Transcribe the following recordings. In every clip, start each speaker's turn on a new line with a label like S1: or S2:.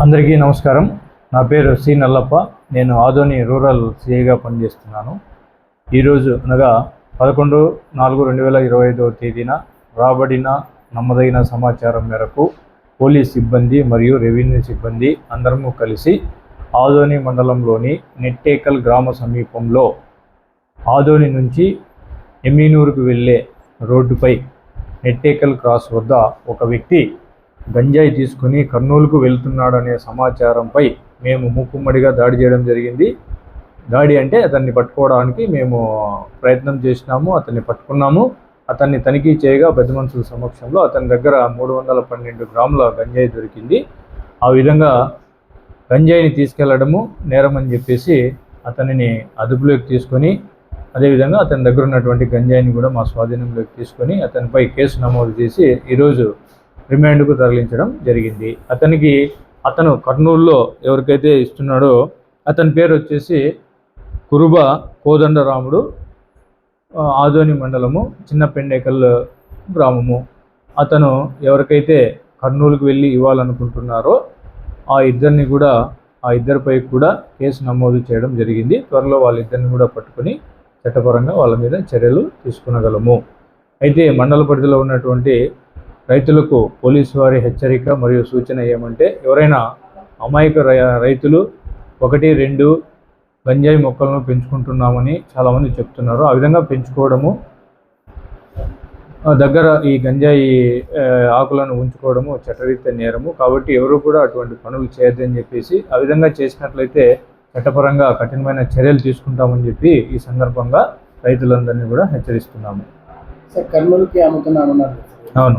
S1: అందరికీ నమస్కారం. నా పేరు సి నల్లప్ప. నేను ఆదోని రూరల్ సిఐగా పనిచేస్తున్నాను. ఈరోజు అనగా పదకొండు నాలుగు రెండు వేల ఇరవై ఐదవ తేదీన రాబడిన నమ్మదగిన సమాచారం మేరకు పోలీస్ సిబ్బంది మరియు రెవెన్యూ సిబ్బంది అందరము కలిసి ఆదోని మండలంలోని నెట్టేకల్ గ్రామ సమీపంలో ఆదోని నుంచి ఎమ్మినూరుకు వెళ్ళే రోడ్డుపై నెట్టేకల్ క్రాస్ వద్ద ఒక వ్యక్తి గంజాయి తీసుకుని కర్నూలుకు వెళ్తున్నాడనే సమాచారంపై మేము మూకుమ్మడిగా దాడి చేయడం జరిగింది. దాడి అంటే అతన్ని పట్టుకోవడానికి మేము ప్రయత్నం చేసినాము అతన్ని పట్టుకున్నాము. అతన్ని తనిఖీ చేయగా పెద్ద మనుషుల సమక్షంలో అతని దగ్గర మూడు వందల పన్నెండు గ్రాముల గంజాయి దొరికింది. ఆ విధంగా గంజాయిని తీసుకెళ్ళడము నేరం అని చెప్పేసి అతనిని అదుపులోకి తీసుకొని అదేవిధంగా అతని దగ్గర ఉన్నటువంటి గంజాయిని కూడా మా స్వాధీనంలోకి తీసుకొని అతనిపై కేసు నమోదు చేసి ఈరోజు రిమాండ్కు తరలించడం జరిగింది. అతనికి అతను కర్నూలులో ఎవరికైతే ఇస్తున్నాడో అతని పేరు వచ్చేసి కురుబ కోదండరాముడు ఆదోని మండలము చిన్నపెండేకల్ గ్రామము. అతను ఎవరికైతే కర్నూలుకు వెళ్ళి ఇవ్వాలనుకుంటున్నారో ఆ ఇద్దరిని కూడా ఆ ఇద్దరిపై కూడా కేసు నమోదు చేయడం జరిగింది. త్వరలో వాళ్ళిద్దరిని కూడా పట్టుకొని చట్టపరంగా వాళ్ళ మీద చర్యలు తీసుకునగలము. అయితే మండల పరిధిలో ఉన్నటువంటి రైతులకు పోలీసు వారి హెచ్చరిక మరియు సూచన ఏమంటే ఎవరైనా అమాయక రై- రైతులు ఒకటి రెండు గంజాయి మొక్కలను పెంచుకుంటున్నామని చాలామంది చెప్తున్నారు. ఆ విధంగా పెంచుకోవడము దగ్గర ఈ గంజాయి ఆకులను ఉంచుకోవడము చట్టరీత నేరము. కాబట్టి ఎవరు కూడా అటువంటి పనులు చేయొద్దని చెప్పేసి ఆ విధంగా చేసినట్లయితే చట్టపరంగా కఠినమైన చర్యలు తీసుకుంటామని చెప్పి ఈ సందర్భంగా రైతులందరినీ కూడా హెచ్చరిస్తున్నాము.
S2: సార్ కర్నూలుకి అమ్ముతున్నామన్నారు. సార్.
S1: అవును.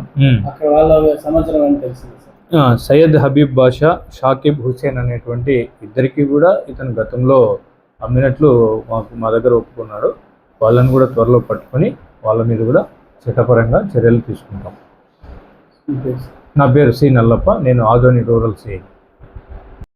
S2: అక్కడ వాళ్ళ సమాచారం అని తెలిసింది సార్?
S1: ఆ, సయ్యద్ హబీబ్ బాషా షాకిబ్ హుసేన్ అనేటువంటి ఇద్దరికి కూడా ఇతను గతంలో అమ్మినట్లు మాకు మా దగ్గర ఒప్పుకున్నాడు. వాళ్ళని కూడా త్వరలో పట్టుకొని వాళ్ళ మీద కూడా చట్టపరంగా చర్యలు తీసుకుంటాం. నా పేరు సి నల్లప్ప నేను ఆదోని రూరల్ సిఐ